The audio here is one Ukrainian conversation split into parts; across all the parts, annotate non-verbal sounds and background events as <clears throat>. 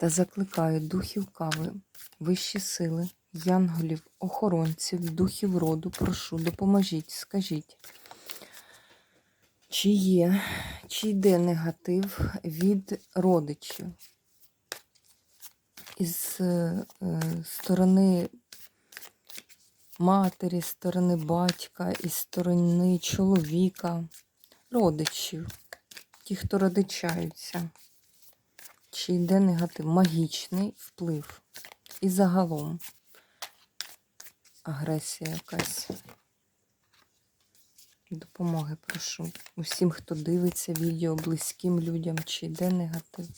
Та закликаю духів кави, вищі сили, янголів, охоронців, духів роду, прошу, допоможіть, скажіть, чи є, чи йде негатив від родичів із е, сторони матері, сторони батька, із сторони чоловіка, родичів, ті, хто родичаються. Чи йде негатив, магічний вплив. І загалом агресія якась. Допомоги прошу. Усім, хто дивиться відео близьким людям, чи йде негатив.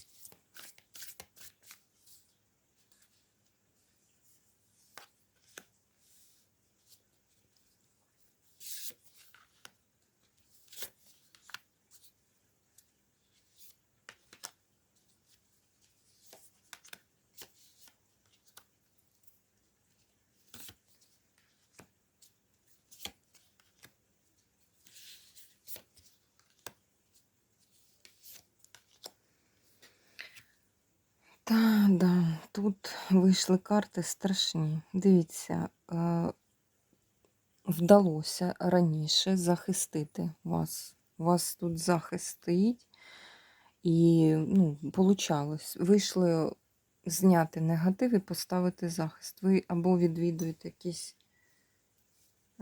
Та, да, тут вийшли карти страшні. Дивіться, е, вдалося раніше захистити вас. Вас тут захистить. І, ну, получалось. Вийшли зняти негатив і поставити захист. Ви або відвідуєте якісь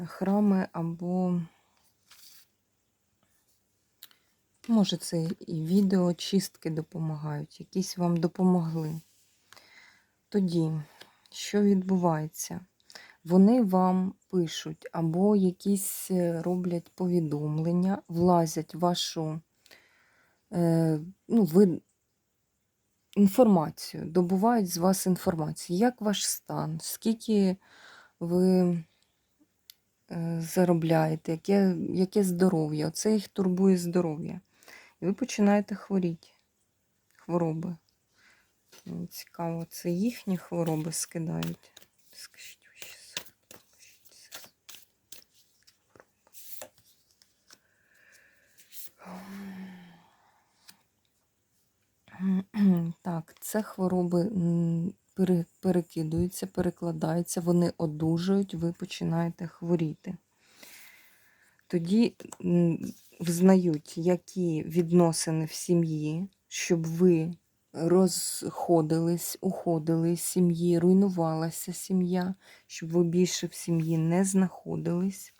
храми, або, може, це і відео чистки допомагають, якісь вам допомогли. Тоді, що відбувається? Вони вам пишуть або якісь е, роблять повідомлення, влазять в вашу е, ну, ви, інформацію, добувають з вас інформацію, як ваш стан, скільки ви е, заробляєте, яке, яке здоров'я. Оце їх турбує здоров'я. І ви починаєте хворіти. Хвороби. Цікаво, це їхні хвороби скидають. Скажіть. Так, це хвороби перекидуються, перекладаються, вони одужують, ви починаєте хворіти. Тоді взнають, які відносини в сім'ї, щоб ви розходились, уходили з сім'ї, руйнувалася сім'я, щоб ви більше в сім'ї не знаходились.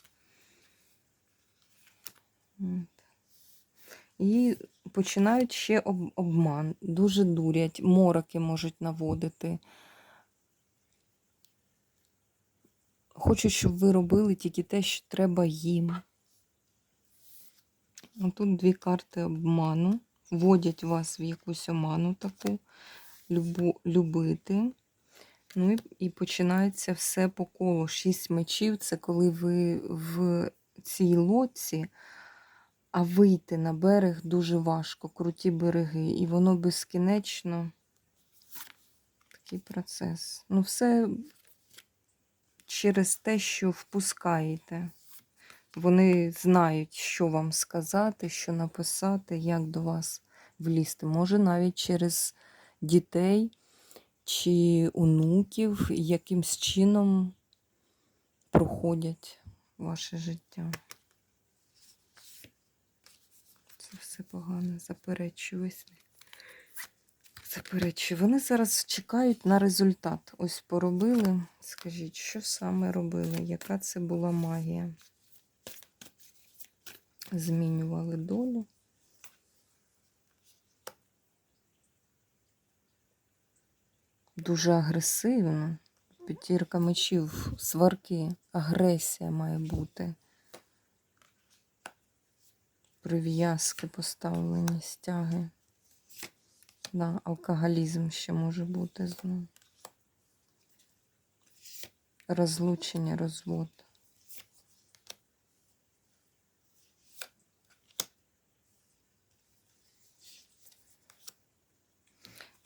І починають ще обман, дуже дурять, мороки можуть наводити. Хочуть, щоб ви робили тільки те, що треба їм. Тут дві карти обману. Вводять вас в якусь оману таку, любу, любити. Ну і, і починається все по колу. Шість мечів це коли ви в цій лодці, а вийти на берег дуже важко, круті береги. І воно безкінечно такий процес. Ну, все через те, що впускаєте. Вони знають, що вам сказати, що написати, як до вас влізти. Може, навіть через дітей чи онуків якимсь чином проходять ваше життя. Це все погано, заперечую вислід. Заперечую. Вони зараз чекають на результат. Ось поробили. Скажіть, що саме робили? Яка це була магія? Змінювали долю. Дуже агресивно. П'ятірка мечів, сварки, агресія має бути. Прив'язки поставлені, стяги. Да, алкоголізм ще може бути знову. розлучення, розвод.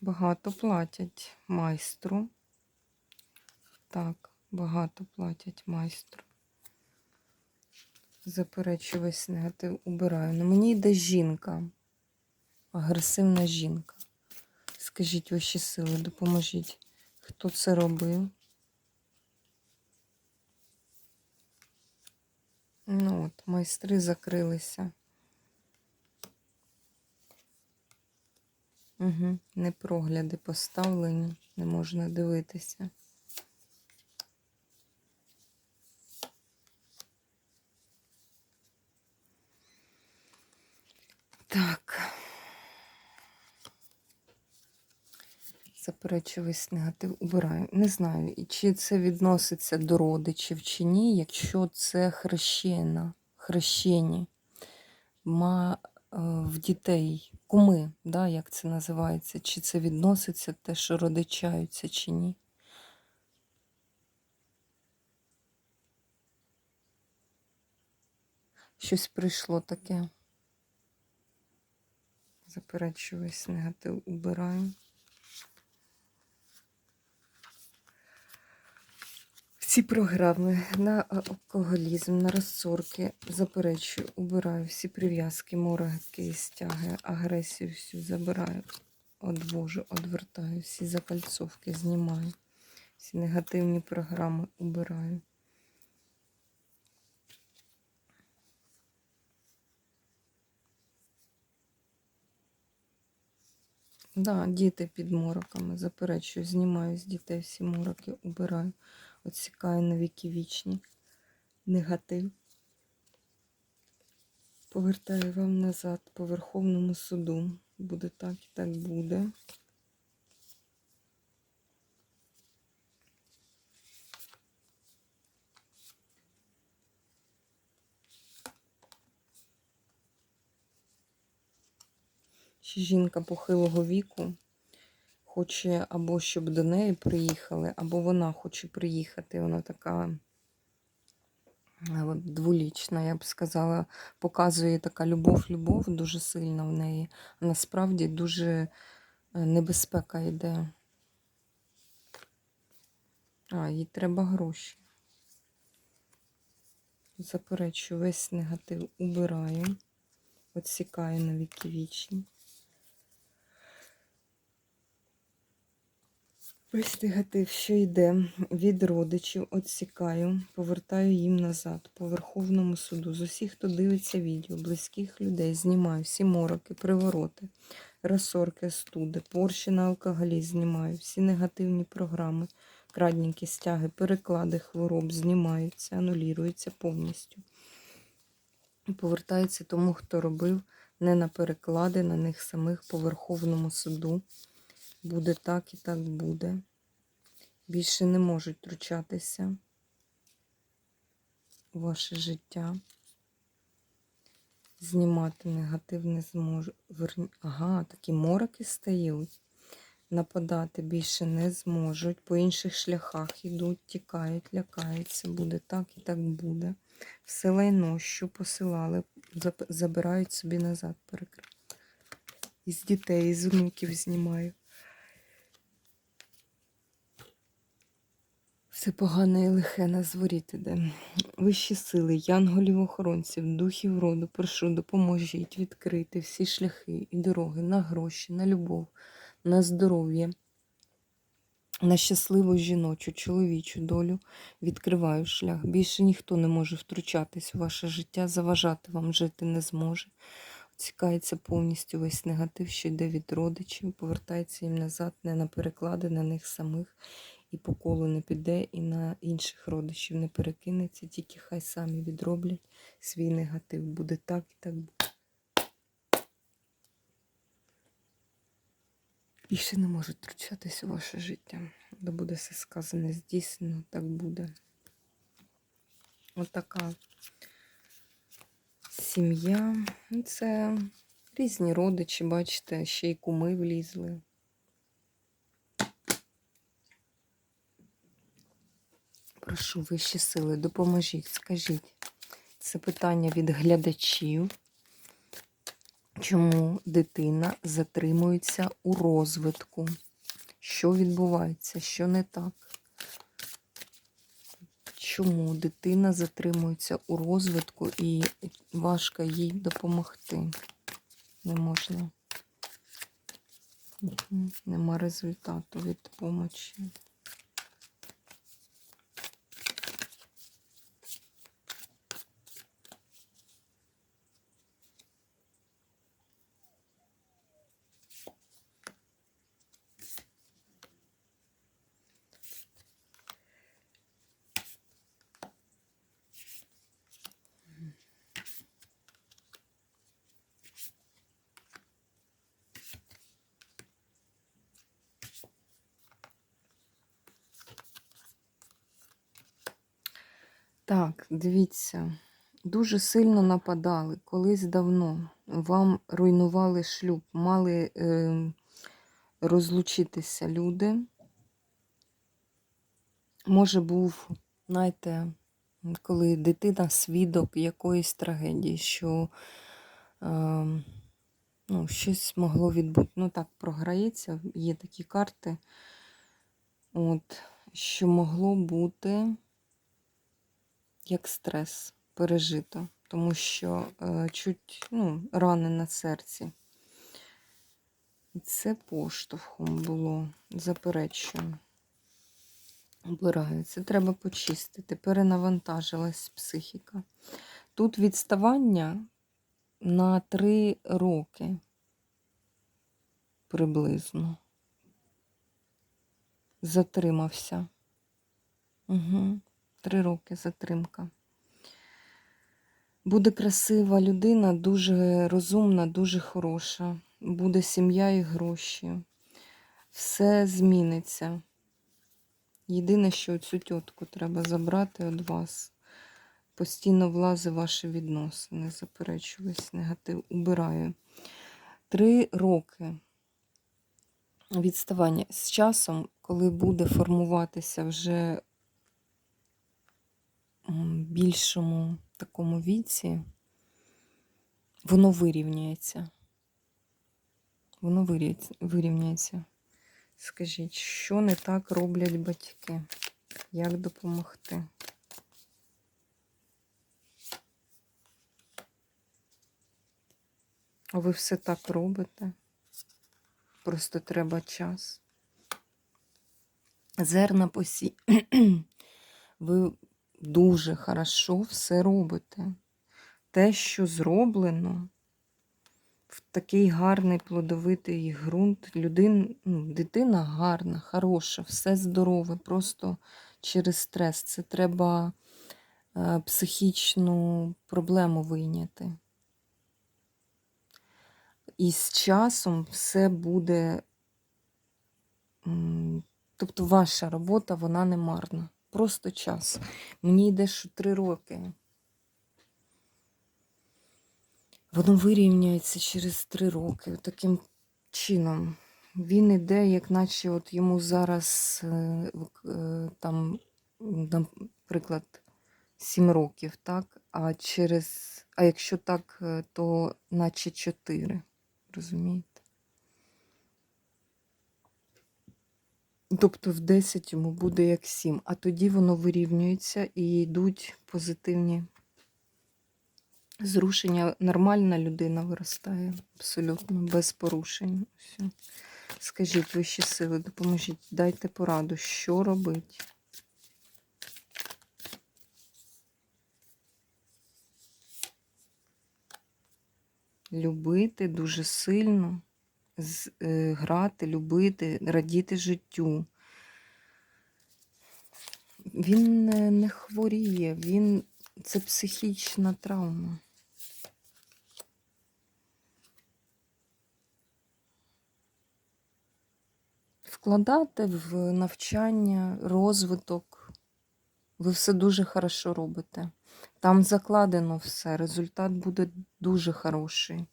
Багато платять майстру. Так, багато платять майстру. Заперечу весь негатив убираю. На мені йде жінка. Агресивна жінка. Скажіть ваші сили, допоможіть. Хто це робив? Ну от, майстри закрилися. Угу. Непрогляди поставлені, не можна дивитися. Так. Заперечувись негатив убираю. Не знаю, чи це відноситься до родичів чи ні, якщо це хрещена, хрещені ма, в дітей, куми, да, як це називається, чи це відноситься те, що родичаються, чи ні. Щось прийшло таке. Заперечу весь негатив убираю. Всі програми на е, алкоголізм, на розсорки заперечую, убираю всі прив'язки, мороки, стяги, агресію всю забираю, одвожу, одвертаю, всі закальцовки знімаю, всі негативні програми убираю. Да, діти під мороками, заперечую, знімаю з дітей всі мороки, убираю, отсікаю на віки вічні. Негатив. Повертаю вам назад по Верховному суду. Буде так і так буде. Ще жінка похилого віку хоче або щоб до неї приїхали, або вона хоче приїхати. Вона така е, дволічна, я б сказала, показує така любов-любов дуже сильна в неї. Насправді дуже е, небезпека йде. А, їй треба гроші. Заперечую, весь негатив убираю, отсікаю на віки вічні. Весь негатив, що йде від родичів, отсікаю, повертаю їм назад по Верховному суду. З усіх, хто дивиться відео, близьких людей, знімаю всі мороки, привороти, розсорки, студи, порші на алкоголізм знімаю, всі негативні програми, крадніки, стяги, переклади хвороб знімаються, анулюються повністю. І повертається тому, хто робив не на переклади, на них самих по Верховному суду. Буде так і так буде. Більше не можуть втручатися у ваше життя. Знімати негатив не зможу. Ага, такі мороки стають. Нападати більше не зможуть. По інших шляхах йдуть, тікають, лякаються. Буде так і так буде. Все лайно, що посилали, забирають собі назад перекрив. Із дітей, із внуків знімаю. Все погане і лихе на зворіт іде. Вищі сили, янголів-охоронців, духів роду, прошу, допоможіть відкрити всі шляхи і дороги на гроші, на любов, на здоров'я, на щасливу жіночу, чоловічу долю. Відкриваю шлях. Більше ніхто не може втручатись у ваше життя, заважати вам жити не зможе. Цікається повністю весь негатив, що йде від родичів, повертається їм назад, не на переклади, на них самих і по колу не піде, і на інших родичів не перекинеться, тільки хай самі відроблять свій негатив. Буде так і так буде. Більше не можуть втручатись у ваше життя. Де буде все сказане, здійснено, так буде. Отака сім'я. Ну, це різні родичі, бачите, ще й куми влізли. Прошу вищі сили, допоможіть, скажіть. Це питання від глядачів. Чому дитина затримується у розвитку? Що відбувається? Що не так? Чому дитина затримується у розвитку і важко їй допомогти? Не можна. Нема результату від допомоги. Так, дивіться, дуже сильно нападали колись давно. Вам руйнували шлюб, мали е, розлучитися люди. Може, був, знаєте, коли дитина свідок якоїсь трагедії, що е, ну, щось могло відбути. Ну так, програється, є такі карти, от, що могло бути як стрес пережито, тому що е, чуть ну, рани на серці. Це поштовхом було, заперечую. Обираю. Це треба почистити. Перенавантажилась психіка. Тут відставання на три роки приблизно. Затримався. Угу. Три роки затримка. Буде красива людина, дуже розумна, дуже хороша. Буде сім'я і гроші. Все зміниться. Єдине, що цю тітку треба забрати від вас. Постійно влази ваші відносини. Заперечу весь негатив. Убираю. Три роки відставання з часом, коли буде формуватися вже більшому такому віці, воно вирівняється. Воно вирівняється-. Скажіть, що не так роблять батьки? Як допомогти? А ви все так робите? Просто треба час. Зерна посі. <clears throat> Ви дуже хорошо все робите. Те, що зроблено в такий гарний плодовитий ґрунт, людин, ну, дитина гарна, хороша, все здорове, просто через стрес. Це треба е, психічну проблему вийняти. І з часом все буде. Тобто ваша робота, вона не марна. Просто час. Мені йде, що три роки. Воно вирівняється через три роки. Таким чином. Він іде, як наче от йому зараз е, е, там, наприклад, сім років, так? А через. А якщо так, е, то наче чотири. Розумієте? Тобто в 10 йому буде як 7, а тоді воно вирівнюється і йдуть позитивні зрушення. Нормальна людина виростає абсолютно без порушень. Все. Скажіть вищі сили, допоможіть, дайте пораду, що робити. Любити дуже сильно, грати, любити, радіти життю. Він не, не хворіє, він це психічна травма. Вкладати в навчання, розвиток. Ви все дуже хорошо робите. Там закладено все, результат буде дуже хороший.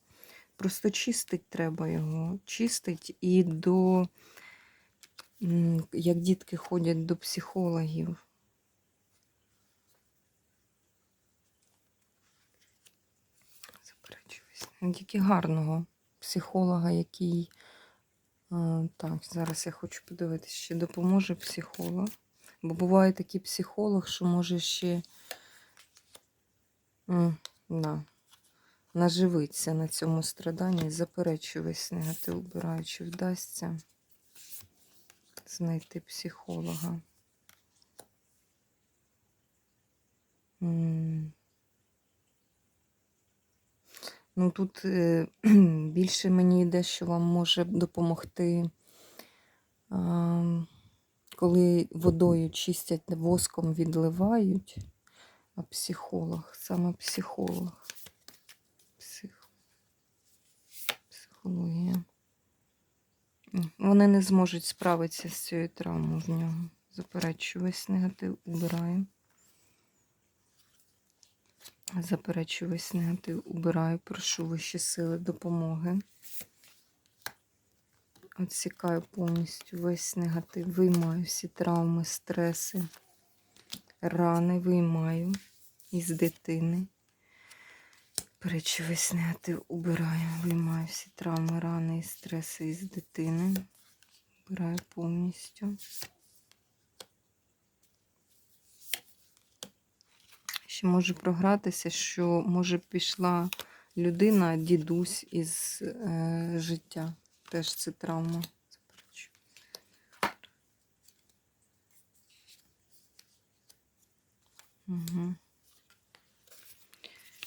Просто чистить треба його, чистить і до, як дітки ходять до психологів. Заперечуюсь. Ну, тільки гарного психолога, який. Е, так, зараз я хочу подивитися, чи допоможе психолог. Бо буває такий психолог, що може ще. М, да наживитися на цьому страданні, заперечую весь негатив, убираю, чи вдасться знайти психолога. Ну тут е, <clears throat> більше мені йде, що вам може допомогти, коли водою чистять, воском відливають, а психолог, саме психолог. Вони не зможуть справитися з цією травмою в нього. Заперечую весь негатив, убираю. Заперечую весь негатив, убираю, прошу вищі сили допомоги. Отсікаю повністю весь негатив, виймаю всі травми, стреси, рани виймаю із дитини. Перечу весь негатив, убираю, виймаю всі травми, рани і стреси із дитини. Убираю повністю. Ще може програтися, що може пішла людина, дідусь із е, життя. Теж це травма. Угу.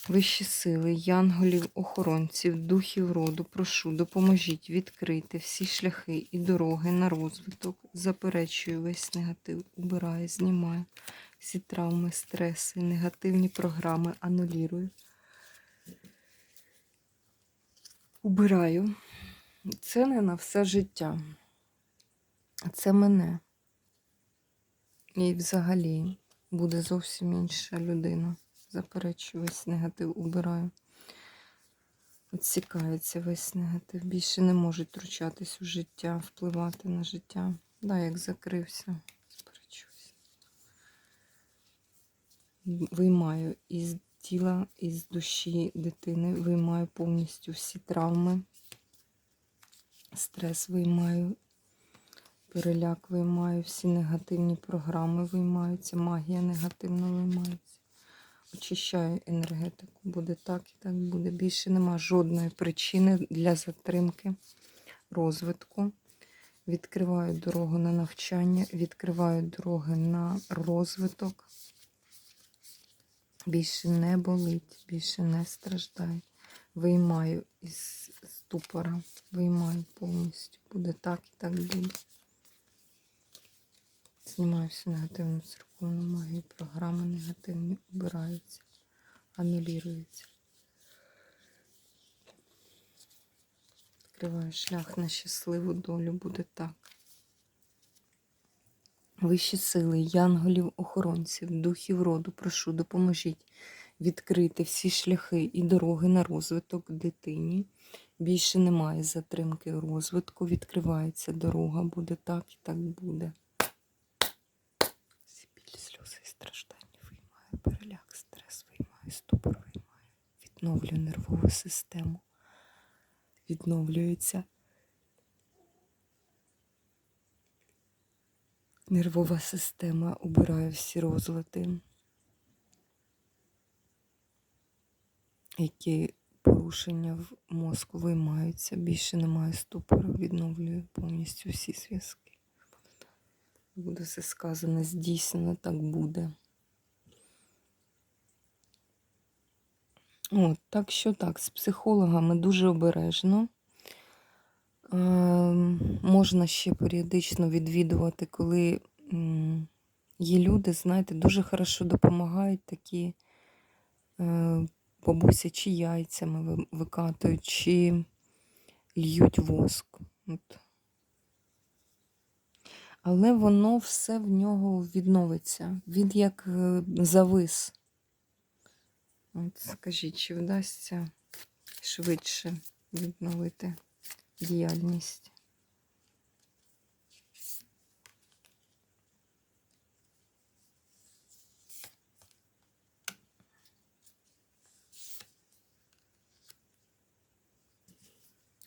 Вищі сили, янголів, охоронців, духів роду, прошу, допоможіть відкрити всі шляхи і дороги на розвиток. Заперечую весь негатив, убираю, знімаю всі травми, стреси, негативні програми анулірую. Убираю. Це не на все життя. Це мене. І взагалі буде зовсім інша людина. Заперечую весь негатив, убираю. Відсікається весь негатив. Більше не можуть втручатись у життя, впливати на життя. Да, як закрився. Заперечуюсь. Виймаю із тіла, із душі дитини, виймаю повністю всі травми. Стрес виймаю, переляк виймаю, всі негативні програми виймаються, магія негативно виймається. Очищаю енергетику. Буде так і так буде. Більше нема жодної причини для затримки розвитку. Відкриваю дорогу на навчання, відкриваю дороги на розвиток. Більше не болить, більше не страждає. Виймаю із ступора, виймаю повністю. Буде так і так буде. Знімаю всю негативну церковну магію, програми негативні убираються, анулюються. Відкриваю шлях на щасливу долю, буде так. Вищі сили, янголів, охоронців, духів роду, прошу, допоможіть відкрити всі шляхи і дороги на розвиток дитині. Більше немає затримки розвитку, відкривається дорога, буде так і так буде. Всі білі сльози і страждання виймаю, переляк, стрес виймаю, ступор виймаю, відновлюю нервову систему. Відновлюється нервова система, убираю всі розлити, які порушення в мозку виймаються, більше немає ступору, відновлюю повністю всі зв'язки. Буде все сказане, здійснено, так буде. От, так що так, з психологами дуже обережно. Е, можна ще періодично відвідувати, коли є люди, знаєте, дуже хорошо допомагають такі е, бабуся чи яйцями викатують, чи льють воск. От. Але воно все в нього відновиться. Він як е, завис. От скажіть, чи вдасться швидше відновити діяльність?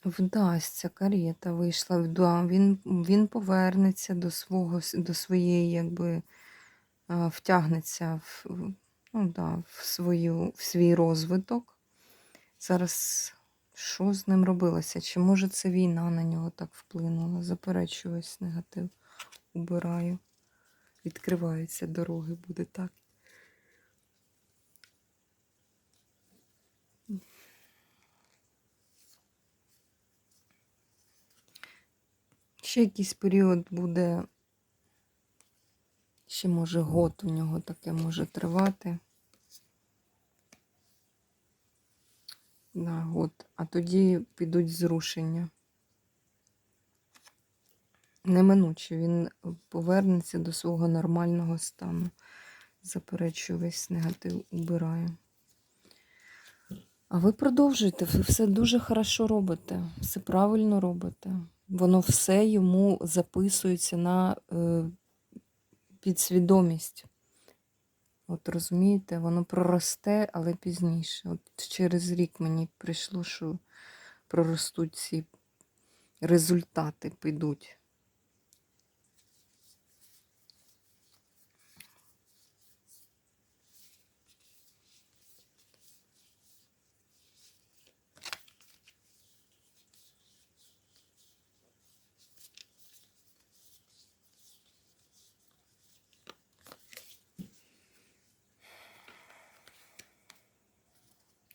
Вдасться, карета вийшла. Він, він повернеться до свого, до своєї, якби втягнеться в- ну, да, в, свою, в свій розвиток. Зараз що з ним робилося? Чи може це війна на нього так вплинула? Заперечую весь негатив. Убираю. Відкриваються дороги, буде так. Ще якийсь період буде, ще може год у нього таке може тривати. Да, год. А тоді підуть зрушення. Неминуче він повернеться до свого нормального стану. Заперечую весь негатив, убираю. А ви продовжуйте, ви все дуже хорошо робите, все правильно робите. Воно все йому записується на е, підсвідомість. От розумієте, воно проросте, але пізніше. От через рік мені прийшло, що проростуть ці результати, підуть.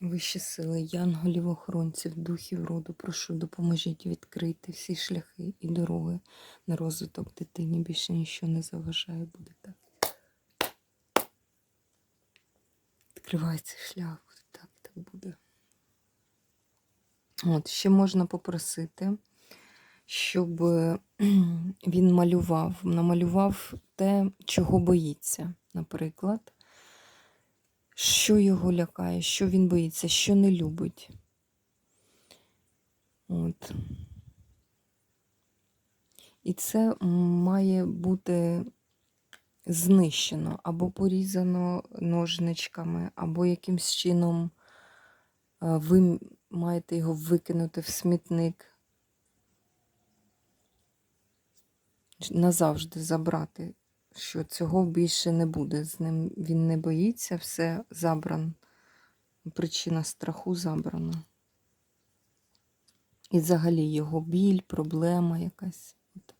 Вищі сили, янголів, охоронців, духів роду, прошу, допоможіть відкрити всі шляхи і дороги на розвиток дитині. Більше нічого не заважає, буде так. Відкривається шлях, так, так буде. От, ще можна попросити, щоб він малював, намалював те, чого боїться, наприклад. Що його лякає, що він боїться, що не любить. От. І це має бути знищено або порізано ножничками, або якимсь чином е, ви маєте його викинути в смітник. Назавжди забрати, що цього більше не буде. З ним він не боїться, все забрано. Причина страху забрана. І взагалі його біль, проблема якась. От.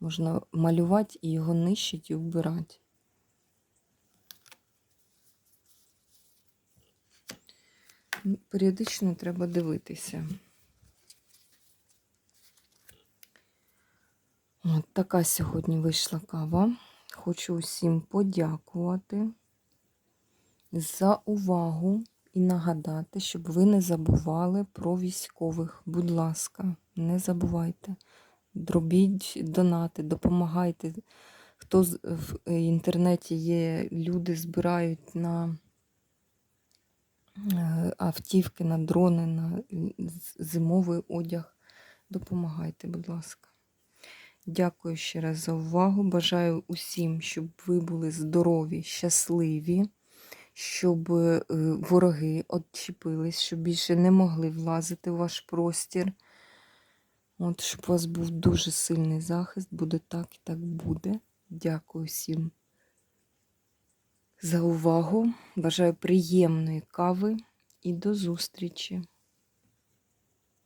Можна малювати і його нищити і вбирати. Періодично треба дивитися. От така сьогодні вийшла кава. Хочу усім подякувати за увагу і нагадати, щоб ви не забували про військових. Будь ласка, не забувайте. Дробіть донати, допомагайте. Хто в інтернеті є, люди збирають на е, автівки, на дрони, на зимовий одяг. Допомагайте, будь ласка. Дякую ще раз за увагу. Бажаю усім, щоб ви були здорові, щасливі, щоб е, вороги відчепились, щоб більше не могли влазити в ваш простір. От, щоб у вас був дуже сильний захист, буде так і так буде. Дякую всім за увагу. Бажаю приємної кави і до зустрічі!